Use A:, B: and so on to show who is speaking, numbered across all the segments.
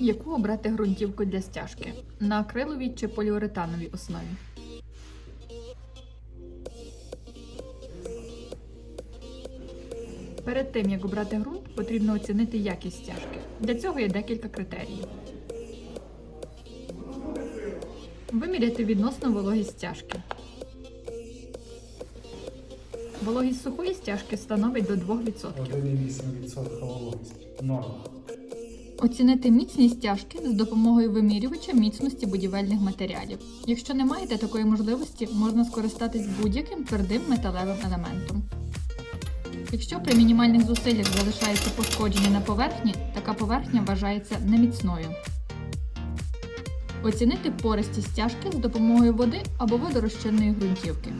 A: Яку обрати ґрунтівку для стяжки? На акриловій чи поліуретановій основі? Перед тим, як обрати ґрунт, потрібно оцінити якість стяжки. Для цього є декілька критеріїв. Виміряти відносну вологість стяжки. Вологість сухої стяжки становить до 2%.
B: 1,8% вологість. Норма.
A: Оцінити міцність стяжки з допомогою вимірювача міцності будівельних матеріалів. Якщо не маєте такої можливості, можна скористатись будь-яким твердим металевим елементом. Якщо при мінімальних зусиллях залишається пошкодження на поверхні, така поверхня вважається неміцною. Оцінити пористість стяжки з допомогою води або водорозчинної ґрунтівки.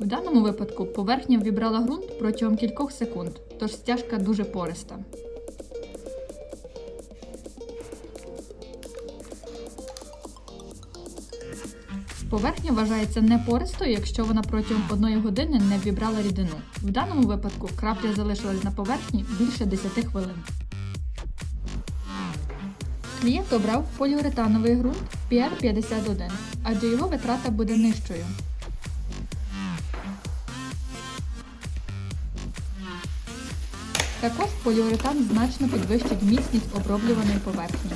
A: В даному випадку поверхня вібрала ґрунт протягом кількох секунд, тож стяжка дуже пориста. Поверхня вважається непористою, якщо вона протягом одної години не вібрала рідину. В даному випадку крапля залишилась на поверхні більше 10 хвилин. Клієнт обрав поліуретановий ґрунт PR51, адже його витрата буде нижчою. Також поліуретан значно підвищить міцність оброблюваної поверхні.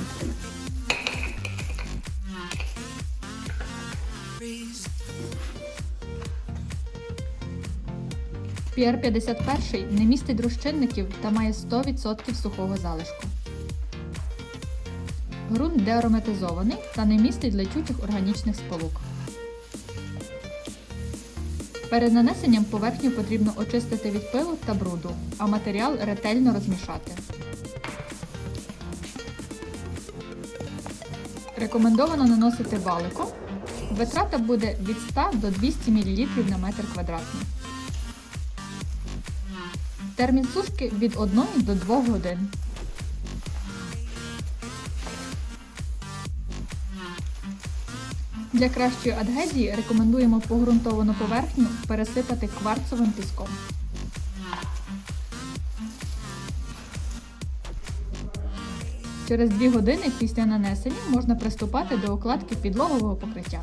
A: PR51 не містить розчинників та має 100% сухого залишку. Ґрунт деароматизований та не містить летючих органічних сполук. Перед нанесенням поверхню потрібно очистити від пилу та бруду, а матеріал ретельно розмішати. Рекомендовано наносити валиком. Витрата буде від 100 до 200 мл на метр квадратний. Термін сушки від 1 до 2 годин. Для кращої адгезії рекомендуємо погрунтовану поверхню пересипати кварцовим піском. Через 2 години після нанесення можна приступати до укладки підлогового покриття.